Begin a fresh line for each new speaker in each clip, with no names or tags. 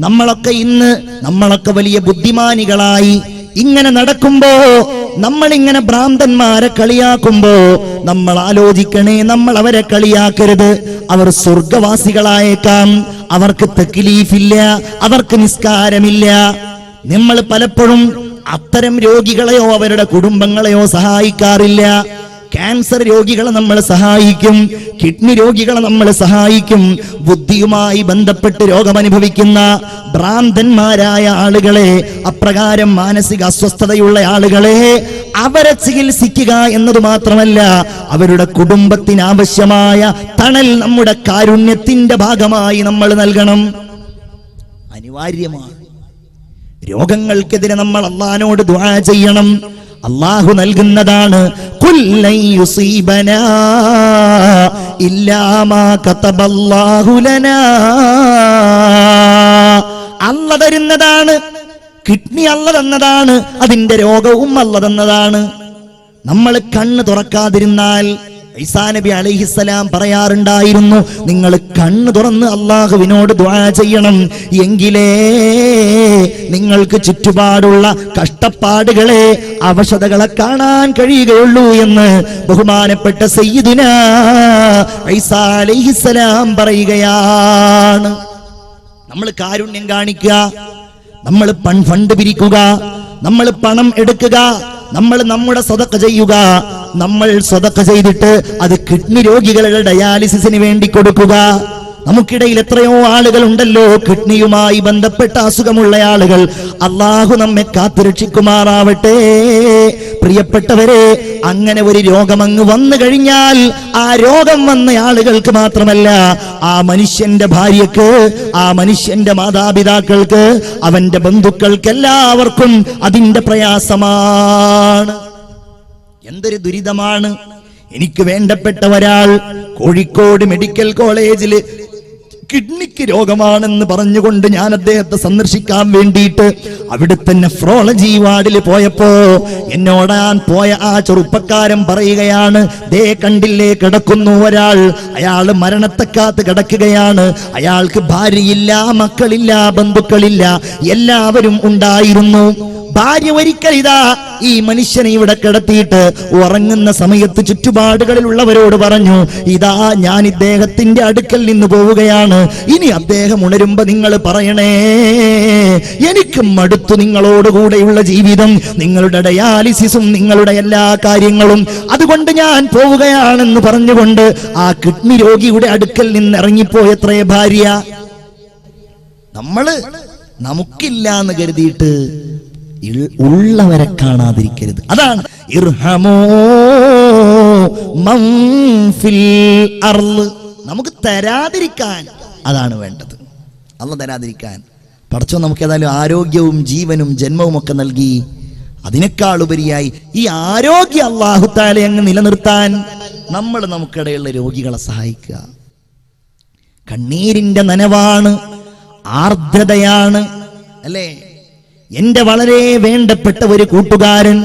നമ്മളൊക്കെ ഇന്ന് നമ്മളൊക്കെ വലിയ ബുദ്ധിമാനികളായി ഇങ്ങനെ നടക്കുമ്പോ നമ്മളിങ്ങനെ ഭ്രാന്തന്മാരെ കളിയാക്കുമ്പോ നമ്മൾ ആലോചിക്കണേ നമ്മൾ അവരെ കളിയാക്കരുത്. അവർ സ്വർഗവാസികളായേക്കാം. അവർക്ക് തെക്കിലീഫില്ല അവർക്ക് നിസ്കാരമില്ല. നമ്മൾ പലപ്പോഴും അത്തരം രോഗികളെയോ അവരുടെ കുടുംബങ്ങളെയോ സഹായിക്കാറില്ല. ക്യാൻസർ രോഗികളെ നമ്മൾ സഹായിക്കും. കിഡ്നി രോഗികളെ നമ്മൾ സഹായിക്കും. ബുദ്ധിയുമായി ബന്ധപ്പെട്ട് രോഗമനുഭവിക്കുന്ന ഭ്രാന്തന്മാരായ ആളുകളെ അപ്രകാരം മാനസിക അസ്വസ്ഥതയുള്ള ആളുകളെ അവരെ ചികിത്സിക്കുക എന്നത് മാത്രമല്ല അവരുടെ കുടുംബത്തിന് ആവശ്യമായ തണൽ നമ്മുടെ കാരുണ്യത്തിന്റെ ഭാഗമായി നമ്മൾ നൽകണം. അനിവാര്യമാണ്. രോഗങ്ങൾക്കെതിരെ നമ്മൾ അള്ളഹാനോട് ദ്വാ ചെയ്യണം. അള്ളാഹു നൽകുന്നതാണ് കുല്ലൻ إلا ما كتب الله لنا. അല്ല തരുന്നതാണ്. കിഡ്നി അല്ല തന്നതാണ്. അതിന്റെ രോഗവും അല്ല തന്നതാണ്. നമ്മൾ കണ്ണ് തുറക്കാതിരുന്നാൽ ഈസാ നബി പറയാറുണ്ടായിരുന്നു നിങ്ങൾ കണ്ണ് തുറന്ന് അള്ളാഹുവിനോട് ദ്വാ ചെയ്യണം. എങ്കിലേ നിങ്ങൾക്ക് ചുറ്റുപാടുള്ള കഷ്ടപ്പാടുകളെ അവശതകളെ കാണാൻ കഴിയുകയുള്ളൂ എന്ന് ബഹുമാനപ്പെട്ട സയ്യിദിന ഈസാ അലൈഹിസ്സലാം പറയുകയാണ്. നമ്മൾ കാരുണ്യം കാണിക്കുക നമ്മൾ ഫണ്ട് പിരിക്കുക നമ്മൾ പണം എടുക്കുക നമ്മൾ നമ്മുടെ സ്വതക്ക ചെയ്യുക നമ്മൾ സ്വതക്ക ചെയ്തിട്ട് അത് കിഡ്നി രോഗികളുടെ ഡയാലിസിസിന് വേണ്ടി കൊടുക്കുക. നമുക്കിടയിൽ എത്രയോ ആളുകൾ ഉണ്ടല്ലോ കിഡ്നിയുമായി ബന്ധപ്പെട്ട അസുഖമുള്ള ആളുകൾ. അള്ളാഹു നമ്മെ കാത്തുരക്ഷിക്കുമാറാവട്ടെ പ്രിയപ്പെട്ടവരെ അങ്ങനെ ഒരു രോഗം അങ്ങ് വന്നു കഴിഞ്ഞാൽ ആ രോഗം വന്ന ആളുകൾക്ക് മാത്രമല്ല ആ മനുഷ്യന്റെ ഭാര്യക്ക് ആ മനുഷ്യന്റെ മാതാപിതാക്കൾക്ക് അവന്റെ ബന്ധുക്കൾക്ക് എല്ലാവർക്കും അതിന്റെ പ്രയാസമാണ്. എന്തൊരു ദുരിതമാണ്. എനിക്ക് വേണ്ടപ്പെട്ട ഒരാൾ കോഴിക്കോട് മെഡിക്കൽ കോളേജിൽ കിഡ്നിക്ക് രോഗമാണെന്ന് പറഞ്ഞുകൊണ്ട് ഞാൻ അദ്ദേഹത്തെ സന്ദർശിക്കാൻ വേണ്ടിയിട്ട് അവിടുത്തെ നെഫ്രോളജി വാർഡിൽ പോയപ്പോ എന്നോടാൻ പോയ ആ ചെറുപ്പക്കാരൻ പറയുകയാണ് ദേ കണ്ടില്ലേ കിടക്കുന്നു ഒരാൾ. അയാൾ മരണത്തെക്കാത്ത് കിടക്കുകയാണ്. അയാൾക്ക് ഭാര്യയില്ല മക്കളില്ല ബന്ധുക്കളില്ല. എല്ലാവരും ഉണ്ടായിരുന്നു. ഭാര്യ ഒരിക്കൽ ഇതാ ഈ മനുഷ്യനെ ഇവിടെ കിടത്തിയിട്ട് ഉറങ്ങുന്ന സമയത്ത് ചുറ്റുപാടുകളിലുള്ളവരോട് പറഞ്ഞു ഇതാ ഞാൻ ഇദ്ദേഹത്തിന്റെ അടുക്കൽ നിന്ന് പോവുകയാണ്. ഇനി അദ്ദേഹം ഉണരുമ്പോ നിങ്ങൾ പറയണേ എനിക്ക് മടുത്തു നിങ്ങളോടുകൂടെയുള്ള ജീവിതം നിങ്ങളുടെ ഡയാലിസിസും നിങ്ങളുടെ എല്ലാ കാര്യങ്ങളും. അതുകൊണ്ട് ഞാൻ പോവുകയാണെന്ന് പറഞ്ഞുകൊണ്ട് ആ കിഡ്നി രോഗിയുടെ അടുക്കൽ നിന്ന് ഇറങ്ങിപ്പോയത്രേ ഭാര്യ? നമ്മൾ നമുക്കില്ല എന്ന് കരുതിയിട്ട് ഉള്ളവരെ കാണാതിരിക്കരുത്. അതാണ് ഇർഹമോ. നമുക്ക് തരാതിരിക്കാൻ അതാണ് വേണ്ടത്. അല്ല തരാതിരിക്കാൻ. പഠിച്ചോ നമുക്ക് ഏതായാലും ആരോഗ്യവും ജീവനും ജന്മവും ഒക്കെ നൽകി അതിനേക്കാൾ ഉപരിയായി ഈ ആരോഗ്യ അള്ളാഹുത്താലെ അങ്ങ് നിലനിർത്താൻ നമ്മൾ നമുക്കിടയുള്ള രോഗികളെ സഹായിക്കുക. കണ്ണീരിന്റെ നനവാണ് ആർദ്രതയാണ് അല്ലേ? എന്റെ വളരെ വേണ്ടപ്പെട്ട ഒരു കൂട്ടുകാരൻ.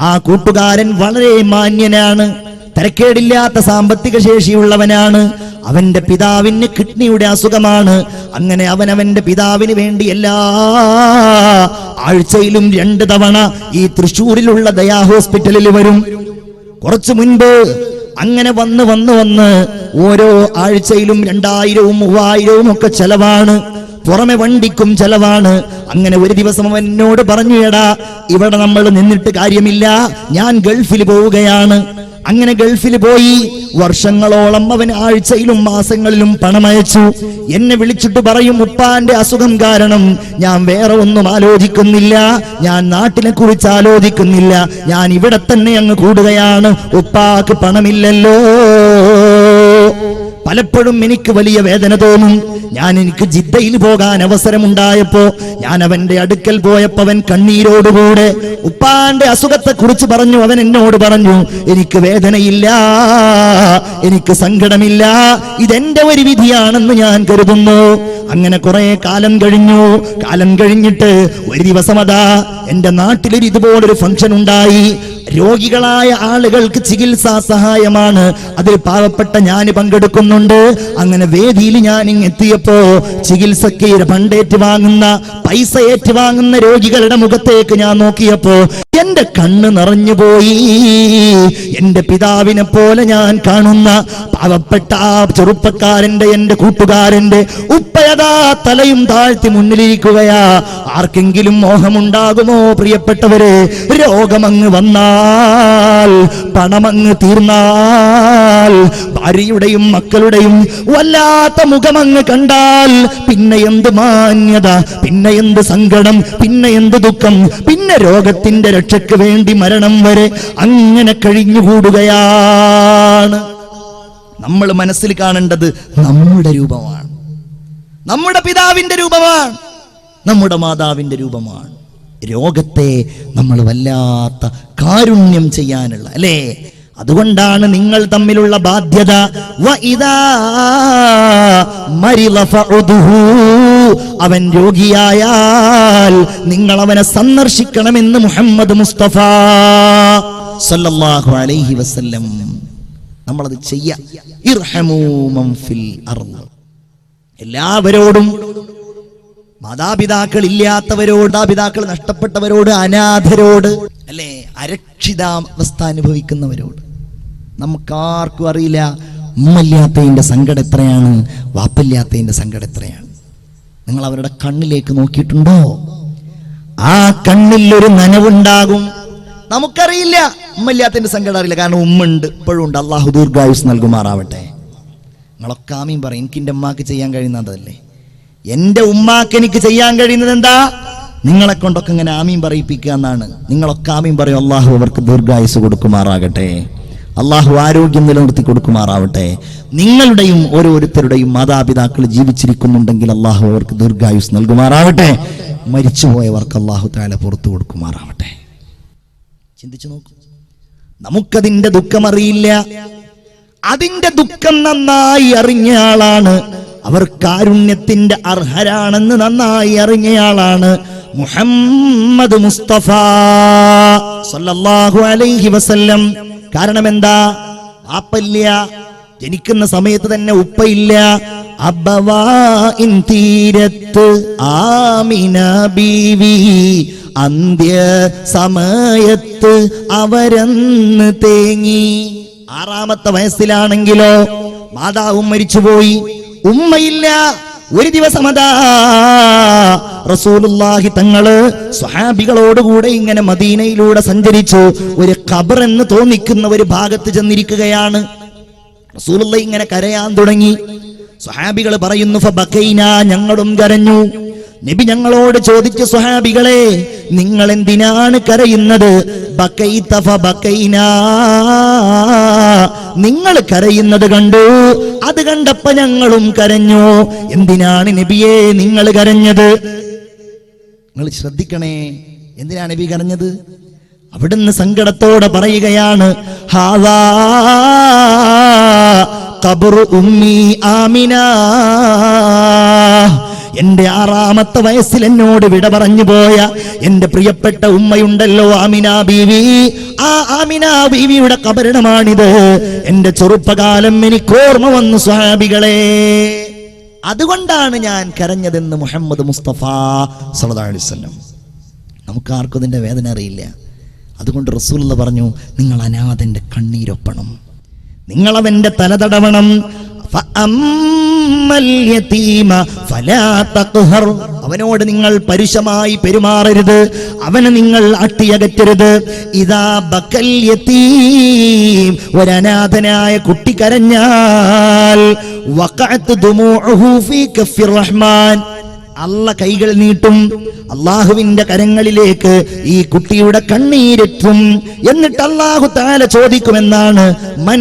ആ കൂട്ടുകാരൻ വളരെ മാന്യനാണ്. തിരക്കേടില്ലാത്ത സാമ്പത്തിക ശേഷിയുള്ളവനാണ്. അവന്റെ പിതാവിന് കിഡ്നിയുടെ അസുഖമാണ്. അങ്ങനെ അവൻ അവന്റെ പിതാവിന് വേണ്ടി എല്ലാ ആഴ്ചയിലും രണ്ട് തവണ ഈ തൃശ്ശൂരിലുള്ള ദയാ ഹോസ്പിറ്റലിൽ വരും. കുറച്ചു മുൻപ് അങ്ങനെ വന്ന് വന്ന് വന്ന് ഓരോ ആഴ്ചയിലും രണ്ടായിരവും മൂവായിരവും ഒക്കെ ചെലവാണ്. പുറമെ വണ്ടിക്കും ചെലവാണ്. അങ്ങനെ ഒരു ദിവസം അവൻ എന്നോട് പറഞ്ഞു എടാ ഇവിടെ നമ്മൾ നിന്നിട്ട് കാര്യമില്ല. ഞാൻ ഗൾഫിൽ പോവുകയാണ്. അങ്ങനെ ഗൾഫിൽ പോയി വർഷങ്ങളോളം അവൻ ആഴ്ചയിലും മാസങ്ങളിലും പണമയച്ചു എന്നെ വിളിച്ചിട്ട് പറയും ഉപ്പാന്റെ അസുഖം കാരണം ഞാൻ വേറെ ഒന്നും ആലോചിക്കുന്നില്ല. ഞാൻ നാട്ടിനെ കുറിച്ച് ആലോചിക്കുന്നില്ല. ഞാൻ ഇവിടെ തന്നെ അങ്ങ് കൂടുകയാണ്. ഉപ്പാക്ക് പണമില്ലല്ലോ. പലപ്പോഴും എനിക്ക് വലിയ വേദന തോന്നും. ഞാൻ എനിക്ക് ജിദ്ദയിൽ പോകാൻ അവസരമുണ്ടായപ്പോ ഞാൻ അവന്റെ അടുക്കൽ പോയപ്പോ അവൻ കണ്ണീരോടുകൂടെ ഉപ്പാന്റെ അസുഖത്തെ കുറിച്ച് പറഞ്ഞു. അവൻ എന്നോട് പറഞ്ഞു എനിക്ക് വേദനയില്ല എനിക്ക് സങ്കടമില്ല ഇതെന്റെ ഒരു വിധിയാണെന്ന് ഞാൻ കരുതുന്നു. അങ്ങനെ കുറെ കാലം കഴിഞ്ഞു. കാലം കഴിഞ്ഞിട്ട് ഒരു ദിവസം അതാ എന്റെ നാട്ടിലൊരു ഇതുപോലൊരു ഫംഗ്ഷൻ ഉണ്ടായി. രോഗികളായ ആളുകൾക്ക് ചികിത്സാ സഹായമാണ്. അതിൽ പാവപ്പെട്ട ഞാൻ പങ്കെടുക്കുന്നുണ്ട്. അങ്ങനെ വേദിയിൽ ഞാൻ എത്തിയപ്പോ ചികിത്സക്ക് പണ്ടേറ്റ് വാങ്ങുന്ന പൈസ ഏറ്റുവാങ്ങുന്ന രോഗികളുടെ മുഖത്തേക്ക് ഞാൻ നോക്കിയപ്പോ എന്റെ കണ്ണ് നിറഞ്ഞുപോയി എന്റെ പിതാവിനെ പോലെ ഞാൻ കാണുന്ന പാവപ്പെട്ട ആ ചെറുപ്പക്കാരന്റെ എന്റെ കൂട്ടുകാരന്റെ ഉപ്പയതാ തലയും താഴ്ത്തി മുന്നിലിരിക്കുകയാ. ആർക്കെങ്കിലും മോഹമുണ്ടാകുമോ? പ്രിയപ്പെട്ടവരെ രോഗമങ്ങ് വന്നാൽ പണമങ്ങ് തീർന്നാൽ ഭാര്യയുടെയും മക്കളുടെയും വല്ലാത്ത മുഖമങ്ങ് കണ്ടാൽ പിന്നെ എന്ത് മാന്യത പിന്നെ എന്ത് സങ്കടം പിന്നെ എന്ത് ദുഃഖം പിന്നെ രോഗത്തിന്റെ രക്ഷയ്ക്ക് വേണ്ടി മരണം വരെ അങ്ങനെ കഴിഞ്ഞുകൂടുകയാണ്. നമ്മൾ മനസ്സിൽ കാണേണ്ടത് നമ്മുടെ രൂപമാണ്. നമ്മുടെ പിതാവിന്റെ രൂപമാണ് നമ്മുടെ മാതാവിന്റെ രൂപമാണ്. രോഗത്തെ നമ്മൾ വല്ലാത്ത കാരുണ്യം ചെയ്യാനുള്ള അല്ലേ? അതുകൊണ്ടാണ് നിങ്ങൾ തമ്മിലുള്ള ബാധ്യത. അവൻ രോഗിയായാൽ നിങ്ങൾ അവനെ സന്ദർശിക്കണമെന്ന് മുഹമ്മദ് മുസ്തഫ സല്ലല്ലാഹു അലൈഹി വസല്ലം. നമ്മളത് ചെയ്യാം. എല്ലാവരോടും മാതാപിതാക്കൾ ഇല്ലാത്തവരോട് മാതാപിതാക്കൾ നഷ്ടപ്പെട്ടവരോട് അനാഥരോട് അല്ലേ? അരക്ഷിതാവസ്ഥ അനുഭവിക്കുന്നവരോട്. നമുക്കാർക്കും അറിയില്ല ഉമ്മല്ലാത്തതിന്റെ സങ്കടം എത്രയാണ് വാപ്പല്ലാത്തതിന്റെ സങ്കടം എത്രയാണ്. നിങ്ങൾ അവരുടെ കണ്ണിലേക്ക് നോക്കിയിട്ടുണ്ടോ? ആ കണ്ണിൽ ഒരു നനവുണ്ടാകും. നമുക്കറിയില്ല ഉമ്മല്ലാത്തതിന്റെ സങ്കടം അറിയില്ല. കാരണം ഉമ്മ ഉണ്ട് ഇപ്പോഴും ഉണ്ട്. അള്ളാഹു ദീർഘായുസ് നൽകുമാറാവട്ടെ. നിങ്ങളൊക്കെ ആമീൻ പറയും എനിക്ക് എന്റെ അമ്മയ്ക്ക് ചെയ്യാൻ കഴിയുന്നതല്ലേ എന്റെ ഉമ്മാക്ക് എനിക്ക് ചെയ്യാൻ കഴിയുന്നത് എന്താ? നിങ്ങളെ കൊണ്ടൊക്കെ ഇങ്ങനെ ആമീൻ പറയിപ്പിക്കുക എന്നാണ്. നിങ്ങളൊക്കെ ആമീൻ പറയും അള്ളാഹു അവർക്ക് ദീർഘായുസ് കൊടുക്കുമാറാകട്ടെ. അള്ളാഹു ആരോഗ്യം നിലനിർത്തി കൊടുക്കുമാറാവട്ടെ. നിങ്ങളുടെയും ഓരോരുത്തരുടെയും മാതാപിതാക്കൾ ജീവിച്ചിരിക്കുന്നുണ്ടെങ്കിൽ അള്ളാഹു അവർക്ക് ദീർഘായുസ് നൽകുമാറാവട്ടെ. മരിച്ചുപോയവർക്ക് അള്ളാഹു താല പുറത്തു കൊടുക്കുമാറാവട്ടെ. ചിന്തിച്ചു നോക്കൂ. നമുക്കതിന്റെ ദുഃഖമറിയില്ല അതിന്റെ ദുഃഖം നന്നായി അറിഞ്ഞ ആളാണ് അവർ കാരുണ്യത്തിന്റെ അർഹരാണെന്ന് നന്നായി അറിഞ്ഞയാളാണ് മുഹമ്മദ് മുസ്തഫ സല്ലല്ലാഹു അലൈഹി വസല്ലം. കാരണം എന്താ ആപ്പല്ല ജനിക്കുന്ന സമയത്ത് തന്നെ ഉപ്പയില്ല. തീരത്ത് ആമിന ബീവി അന്ത്യ സമയത്ത് അവരന്ന് തേങ്ങി. ആറാമത്തെ വയസ്സിലാണെങ്കിലോ മാതാവും മരിച്ചുപോയി. ഉമ്മയില്ല ഒരു ദിവസം അതാ. റസൂലുള്ളാഹി തങ്ങൾ സ്വഹാബികളോടുകൂടെ ഇങ്ങനെ മദീനയിലൂടെ സഞ്ചരിച്ചു. ഒരു ഖബർ എന്ന് തോന്നിക്കുന്ന ഒരു ഭാഗത്ത് ചെന്നിരിക്കുകയാണ്. റസൂലുള്ള ഇങ്ങനെ കരയാൻ തുടങ്ങി. സ്വഹാബികൾ പറയുന്നു ഞങ്ങളും കരഞ്ഞു. നബി ഞങ്ങളോട് ചോദിച്ചു സ്വഹാബികളെ നിങ്ങൾ എന്തിനാണ് കരയുന്നത് നിങ്ങൾ കരയുന്നത് കണ്ടു അത് കണ്ടപ്പോ ഞങ്ങളും കരഞ്ഞു. എന്തിനാണ് നബിയെ നിങ്ങൾ കരഞ്ഞത്? നിങ്ങൾ ശ്രദ്ധിക്കണേ എന്തിനാണ് നബി കരഞ്ഞത്? അവിടുന്ന് സങ്കടത്തോടെ പറയുകയാണ് ഹാവാ ഉമ്മി ആമിന. എന്റെ ആറാമത്തെ വയസ്സിൽ എന്നോട് വിട പറഞ്ഞു പോയ എന്റെ പ്രിയപ്പെട്ട ഉമ്മയുണ്ടല്ലോ ആമിന ബീവി. ആ ആമിന ബീവിയുടെ കബരണമാണിത്. എന്റെ ചെറുപ്പകാലം എനിക്ക് ഓർമ്മ വന്നു സ്വാഭികളെ അതുകൊണ്ടാണ് ഞാൻ കരഞ്ഞതെന്ന് മുഹമ്മദ് മുസ്തഫ വസല്ലം. നമുക്കാർക്കും ഇതിന്റെ വേദന അറിയില്ല. അതുകൊണ്ട് റസൂലുള്ള പറഞ്ഞു നിങ്ങൾ അനാഥന്റെ കണ്ണീരൊപ്പണം. നിങ്ങൾ അവന്റെ തല തടവണം അവനോട് നിങ്ങൾ പരുഷമായി പെരുമാറരുത്. അവനെ നിങ്ങൾ അട്ടിയകറ്റരുത്. ഇതാ ബക്കൽ യതീം ഒരനാഥനായ കുട്ടി കരഞ്ഞാൽ ദുമൂഉഹു ഫീ റഹ്മാൻ. അല്ല കൈകൾ നീട്ടും. അള്ളാഹുവിന്റെ കരങ്ങളിലേക്ക് ഈ കുട്ടിയുടെ കണ്ണീരെത്തും എന്നിട്ട് അള്ളാഹു താല ചോദിക്കുമെന്നാണ് മൻ?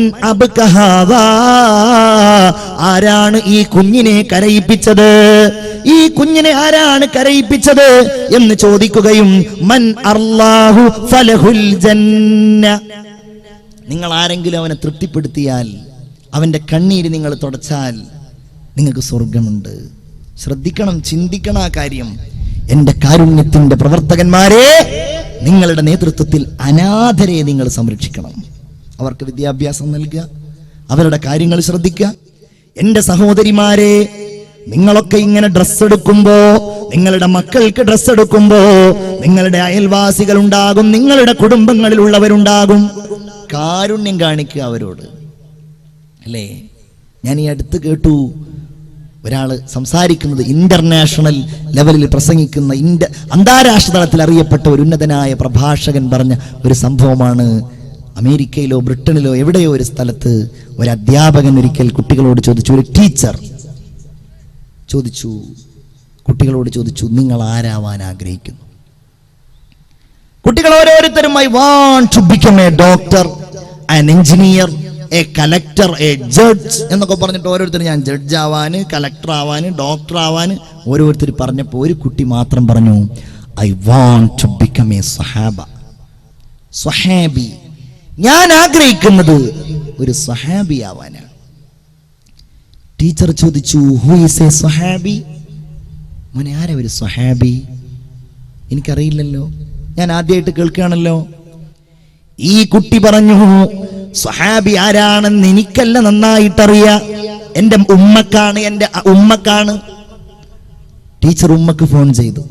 ആരാണ് ഈ കുഞ്ഞിനെ കരയിപ്പിച്ചത്? ഈ കുഞ്ഞിനെ ആരാണ് കരയിപ്പിച്ചത് എന്ന് ചോദിക്കുകയും മൻ അർലാഹു ഫലഹുൽ ജന്ന. നിങ്ങൾ ആരെങ്കിലും അവനെ തൃപ്തിപ്പെടുത്തിയാൽ അവന്റെ കണ്ണീര് നിങ്ങൾ തുടച്ചാൽ നിങ്ങൾക്ക് സ്വർഗമുണ്ട് ശ്രദ്ധിക്കണം ചിന്തിക്കണം ആ കാര്യം. എന്റെ കാരുണ്യത്തിന്റെ പ്രവർത്തകന്മാരെ നിങ്ങളുടെ നേതൃത്വത്തിൽ അനാഥരെ നിങ്ങൾ സംരക്ഷിക്കണം. അവർക്ക് വിദ്യാഭ്യാസം നൽകുക അവരുടെ കാര്യങ്ങൾ ശ്രദ്ധിക്കുക. എന്റെ സഹോദരിമാരെ നിങ്ങളൊക്കെ ഇങ്ങനെ ഡ്രസ്സ് എടുക്കുമ്പോ നിങ്ങളുടെ മക്കൾക്ക് ഡ്രസ്സ് എടുക്കുമ്പോ നിങ്ങളുടെ അയൽവാസികൾ ഉണ്ടാകും നിങ്ങളുടെ കുടുംബങ്ങളിൽ കുടുംബങ്ങളിലുള്ളവരുണ്ടാകും. കാരുണ്യം കാണിക്കുക അവരോട്. അല്ലേ? ഞാൻ ഈ അടുത്ത് കേട്ടു ഒരാൾ സംസാരിക്കുന്നത് ഇന്റർനാഷണൽ ലെവലിൽ പ്രസംഗിക്കുന്ന ഇന്ത്യ അന്താരാഷ്ട്ര തലത്തിൽ അറിയപ്പെട്ട ഒരു ഉന്നതനായ പ്രഭാഷകൻ പറഞ്ഞ ഒരു സംഭവമാണ്. അമേരിക്കയിലോ ബ്രിട്ടനിലോ എവിടെയോ ഒരു സ്ഥലത്ത് ഒരു അധ്യാപകൻ ഒരിക്കൽ കുട്ടികളോട് ചോദിച്ചു ഒരു ടീച്ചർ ചോദിച്ചു കുട്ടികളോട് ചോദിച്ചു നിങ്ങൾ ആരാവാൻ ആഗ്രഹിക്കുന്നു? കുട്ടികൾ ഓരോരുത്തരും I want to become a doctor an engineer a collector a judge എന്നൊക്കെ പറഞ്ഞിട്ട് ഓരോരുത്തർ ഞാൻ ജഡ്ജ് ആവാന് കലക്ടർ ആവാന് ഡോക്ടർ ആവാന് ഓരോരുത്തർ പറഞ്ഞപ്പോൾ ഒരു കുട്ടി മാത്രം പറഞ്ഞു I want to become a സഹാബ സഹാബി ഞാൻ ആഗ്രഹിക്കുന്നത് ഒരു സഹാബി ആവാനാണ്. ടീച്ചർ ചോദിച്ചു ഹു ഈസ് എ സഹാബി മോനെ ആരാ ഒരു സഹാബി എനിക്കറിയില്ലല്ലോ. ഞാൻ ആദ്യമായിട്ട് കേൾക്കുകയാണല്ലോ. ഈ കുട്ടി പറഞ്ഞു സ്വഹാബി ആരാണെന്ന് എനിക്കല്ല നന്നായിട്ടറിയാം. എന്റെ ഉമ്മക്കാണ് എന്റെ ഉമ്മക്കാണ്. ടീച്ചർ ഉമ്മക്ക് ഫോൺ ചെയ്തു.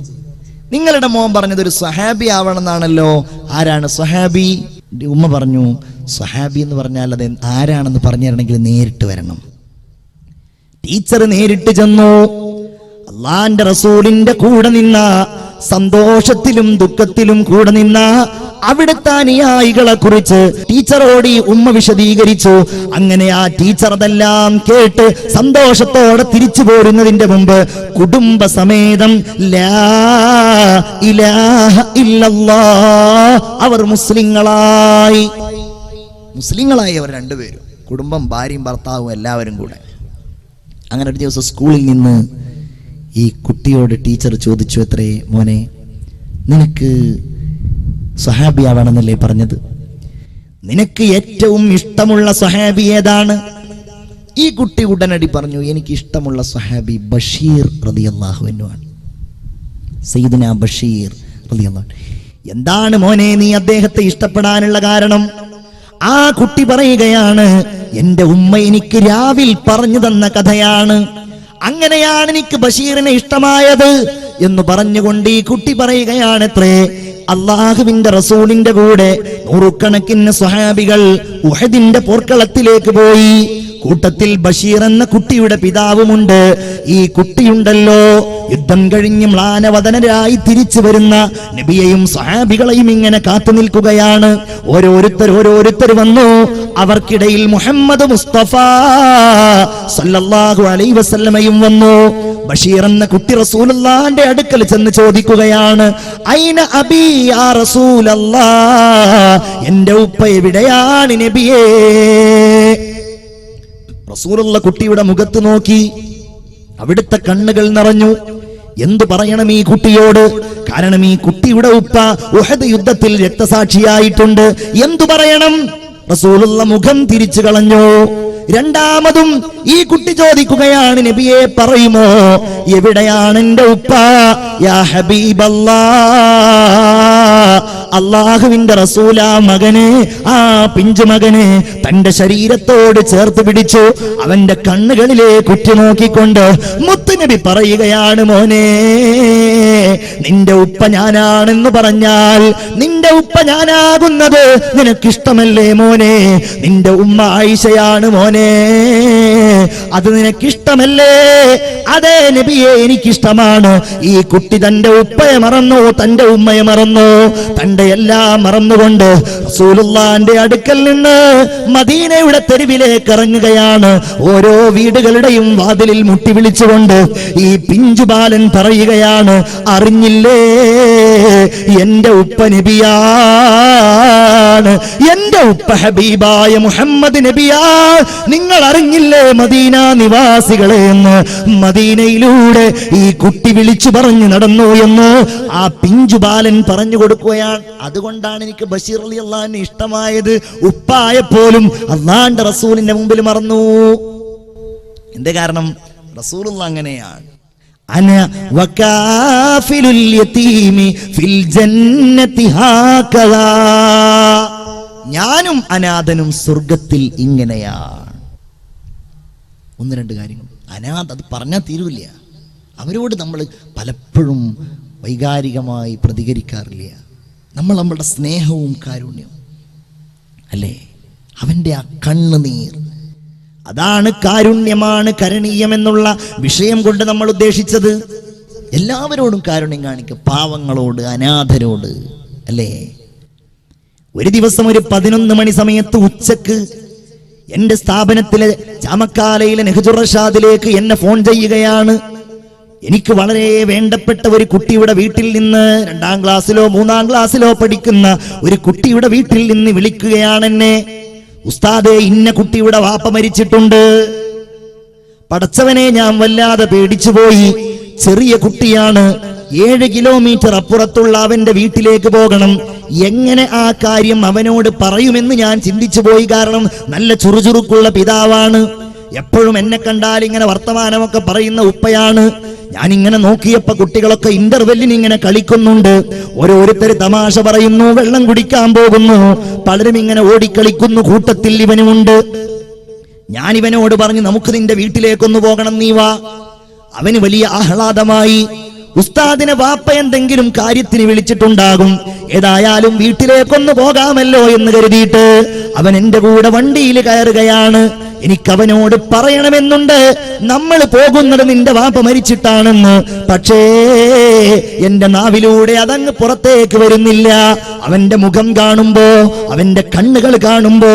നിങ്ങളുടെ മോൻ പറഞ്ഞത് ഒരു സ്വഹാബി ആവണമെന്നാണല്ലോ. ആരാണ് സ്വഹാബി? ഉമ്മ പറഞ്ഞു സ്വഹാബി എന്ന് പറഞ്ഞാൽ അത് ആരാണെന്ന് പറഞ്ഞു തരണമെങ്കിൽ നേരിട്ട് വരണം. ടീച്ചർ നേരിട്ട് ചെന്നു. അള്ളാന്റെ റസൂലിന്റെ കൂടെ നിന്ന സന്തോഷത്തിലും ദുഃഖത്തിലും കൂടെ നിന്ന അവിടുത്തെ അനുയായികളെ കുറിച്ച് ടീച്ചറോടി ഉമ്മ വിശദീകരിച്ചു. അങ്ങനെ ആ ടീച്ചർ അതെല്ലാം കേട്ട് സന്തോഷത്തോടെ തിരിച്ചു പോരുന്നതിന്റെ മുമ്പ് കുടുംബ സമേതം അവർ മുസ്ലിങ്ങളായി. മുസ്ലിങ്ങളായി അവർ രണ്ടുപേരും. കുടുംബം ഭാര്യയും ഭർത്താവും എല്ലാവരും കൂടെ. അങ്ങനെ ഒരു ദിവസം സ്കൂളിൽ നിന്ന് ഈ കുട്ടിയോട് ടീച്ചർ ചോദിച്ചു എത്രേ മോനെ നിനക്ക് സഹാബിയാവണമെന്നല്ലേ പറഞ്ഞത്? നിനക്ക് ഏറ്റവും ഇഷ്ടമുള്ള സഹാബി ഏതാണ്? ഈ കുട്ടി ഉടനടി പറഞ്ഞു എനിക്ക് ഇഷ്ടമുള്ള സഹാബി ബഷീർ റളിയല്ലാഹുവിനുമാണ് സയ്യിദിന ബഷീർ റളിയല്ലാഹു അൻഹു. എന്താണ് മോനെ നീ അദ്ദേഹത്തെ ഇഷ്ടപ്പെടാനുള്ള കാരണം? ആ കുട്ടി പറയുകയാണ് എന്റെ ഉമ്മ എനിക്ക് രാവിൽ പറഞ്ഞു തന്ന കഥയാണ്. അങ്ങനെയാണ് എനിക്ക് ബഷീറിനെ ഇഷ്ടമായത് എന്ന് പറഞ്ഞുകൊണ്ട് ഈ കുട്ടി പറയുകയാണത്രേ അള്ളാഹുവിന്റെ റസൂലിന്റെ കൂടെ നൂറുകണക്കിന് സ്വഹാബികൾ ഉഹദിന്റെ പോർക്കളത്തിലേക്ക് പോയി. കൂട്ടത്തിൽ ബഷീർ എന്ന കുട്ടിയുടെ പിതാവുമുണ്ട്. ഈ കുട്ടിയുണ്ടല്ലോ. യുദ്ധം കഴിഞ്ഞ് മ്ലാനവതനരായി തിരിച്ചു വരുന്ന നബിയെയും സഹാബികളെയും ഇങ്ങനെ കാത്തു നിൽക്കുകയാണ്. ഓരോരുത്തർ ഓരോരുത്തർ വന്നു. അവർക്കിടയിൽ മുഹമ്മദ് മുസ്തഫ സല്ലല്ലാഹു അലൈഹി വസല്ലമയും വന്നു. ബഷീർ എന്ന കുട്ടി റസൂലുള്ളാന്റെ അടുക്കൽ ചെന്ന് ചോദിക്കുകയാണ് ഐന അബി ആ റസൂലല്ലാ എന്റെ ഉപ്പ എവിടെയാണ് നബിയേ? റസൂലുള്ള കുട്ടിയുടെ മുഖത്ത് നോക്കി. അവിടുത്തെ കണ്ണുകൾ നിറഞ്ഞു. എന്തു പറയണം ഈ കുട്ടിയോട്? കാരണം ഈ കുട്ടിയുടെ ഉപ്പ ഉഹദ് യുദ്ധത്തിൽ രക്തസാക്ഷിയായിട്ടുണ്ട്. എന്തു പറയണം? റസൂലുള്ള മുഖം തിരിച്ചു കളഞ്ഞു. രണ്ടാമതും ഈ കുട്ടി ചോദിക്കുകയാണ് നബിയെ പറയുമോ? എവിടെയാണ് എന്റെ ഉപ്പ? യാ ഹബീബല്ലാ. അള്ളാഹുവിന്റെ റസൂല മകനെ ആ പിഞ്ചു മകനെ തന്റെ ശരീരത്തോട് ചേർത്ത് പിടിച്ചു. അവന്റെ കണ്ണുകളിലേക്ക് ഉറ്റുനോക്കിക്കൊണ്ട് മുത്തുനബി പറയുകയാണ് മോനെ നിന്റെ ഉപ്പ ഞാനാണെന്ന് പറഞ്ഞാൽ നിന്റെ ഉപ്പ ഞാനാകുന്നത് നിനക്കിഷ്ടമല്ലേ മോനെ? നിന്റെ ഉമ്മ ആയിഷയാണ് മോനെ. അത് നിനക്കിഷ്ടമല്ലേ? അതെ നബിയെ എനിക്കിഷ്ടമാണ്. ഈ കുട്ടി തന്റെ ഉപ്പയെ മറന്നു തന്റെ ഉമ്മയെ മറന്നു? തന്റെ എല്ലാം മറന്നുകൊണ്ട് റസൂലുള്ളാന്റെ അടുക്കൽ നിന്ന് മദീനയുടെ തെരുവിലേക്ക് ഇറങ്ങുകയാണ്. ഓരോ വീടുകളുടെയും വാതിലിൽ മുട്ടി വിളിച്ചുകൊണ്ട് ഈ പിഞ്ചുബാലൻ പറയുകയാണ് അറിഞ്ഞില്ലേ? എന്റെ ഉപ്പ നബിയാണ്. എന്റെ ഉപ്പ ഹബീബായ മുഹമ്മദ് നബിയാ. നിങ്ങൾ അറിഞ്ഞില്ലേ മദീന നിവാസികളെ എന്ന്? മദീനയിലൂടെ ഈ കുട്ടി വിളിച്ചു പറഞ്ഞു നടന്നു എന്ന് ആ പിഞ്ചു ബാലൻ പറഞ്ഞു കൊടുക്കുകയാണ്. അതുകൊണ്ടാണ് എനിക്ക് ബഷീർ അലി അള്ളാഹിന് ഇഷ്ടമായത്. ഉപ്പായപ്പോലും അള്ളാന്റെ റസൂലിന്റെ മുമ്പിൽ മറന്നു. എന്തേ കാരണം? റസൂലുള്ള അങ്ങനെയാണ്. അന വകാഫിലുൽ യതീമി ഫിൽ ജന്നതി ഹാകദാ ഞാനും അനാഥനും സ്വർഗത്തിൽ ഇങ്ങനെയാണ്. ഒന്ന് രണ്ട് കാര്യങ്ങൾ. അനാഥ അത് പറഞ്ഞാൽ തീരുവില്ല അവരോട് നമ്മൾ പലപ്പോഴും വൈകാരികമായി പ്രതികരിക്കാറില്ല. നമ്മൾ നമ്മളുടെ സ്നേഹവും കാരുണ്യവും. അല്ലേ? അവന്റെ ആ കണ്ണുനീർ അതാണ് കാരുണ്യമാണ് കരണീയം എന്നുള്ള വിഷയം കൊണ്ട് നമ്മൾ ഉദ്ദേശിച്ചത്. എല്ലാവരോടും കാരുണ്യം കാണിക്കും. പാവങ്ങളോട് അനാഥരോട് അല്ലേ? ഒരു ദിവസം ഒരു പതിനൊന്ന് മണി സമയത്ത് ഉച്ചയ്ക്ക് എന്റെ സ്ഥാപനത്തിലെ ചാമക്കാലയിലെ നെഹ്ജുറഷാദിലേക്ക് എന്നെ ഫോൺ ചെയ്യുകയാണ്. എനിക്ക് വളരെ വേണ്ടപ്പെട്ട ഒരു കുട്ടിയുടെ വീട്ടിൽ നിന്ന് രണ്ടാം ക്ലാസ്സിലോ മൂന്നാം ക്ലാസ്സിലോ പഠിക്കുന്ന ഒരു കുട്ടിയുടെ വീട്ടിൽ നിന്ന് വിളിക്കുകയാണ് എന്നെ. ഉസ്താദെ ഇന്ന കുട്ടിയുടെ വാപ്പ മരിച്ചിട്ടുണ്ട്. പടച്ചവനെ ഞാൻ വല്ലാതെ പേടിച്ചു പോയി. ചെറിയ കുട്ടിയാണ്. ഏഴ് കിലോമീറ്റർ അപ്പുറത്തുള്ള അവന്റെ വീട്ടിലേക്ക് പോകണം. എങ്ങനെ ആ കാര്യം അവനോട് പറയുമെന്ന് ഞാൻ ചിന്തിച്ചു പോയി. കാരണം നല്ല ചുറുചുറുക്കുള്ള പിതാവാണ്. എപ്പോഴും എന്നെ കണ്ടാൽ ഇങ്ങനെ വർത്തമാനമൊക്കെ പറയുന്ന ഉപ്പയാണ്. ഞാൻ ഇങ്ങനെ നോക്കിയപ്പോ കുട്ടികളൊക്കെ ഇന്റർവെല്ലിന് ഇങ്ങനെ കളിക്കുന്നുണ്ട്. ഓരോരുത്തർ തമാശ പറയുന്നു വെള്ളം കുടിക്കാൻ പോകുന്നു പലരും ഇങ്ങനെ ഓടിക്കളിക്കുന്നു കൂട്ടത്തിൽ ഇവനുമുണ്ട്. ഞാൻ ഇവനോട് പറഞ്ഞു നമുക്ക് നിന്റെ വീട്ടിലേക്കൊന്ന് പോകണം നീ വാ. അവന് വലിയ ആഹ്ലാദമായി ഉസ്താദിനെ വാപ്പ എന്തെങ്കിലും കാര്യത്തിന് വിളിച്ചിട്ടുണ്ടാകും. ഏതായാലും വീട്ടിലേക്കൊന്ന് പോകാമല്ലോ എന്ന് കരുതിയിട്ട് അവൻ എന്റെ കൂടെ വണ്ടിയിൽ കയറുകയാണ്. എനിക്ക് അവനോട് പറയണമെന്നുണ്ട്. നമ്മൾ പോകുന്നത് നിന്റെ വാപ്പ മരിച്ചിട്ടാണെന്ന്. പക്ഷേ എന്റെ നാവിലൂടെ അതങ്ങ് പുറത്തേക്ക് വരുന്നില്ല. അവന്റെ മുഖം കാണുമ്പോ അവന്റെ കണ്ണുകൾ കാണുമ്പോ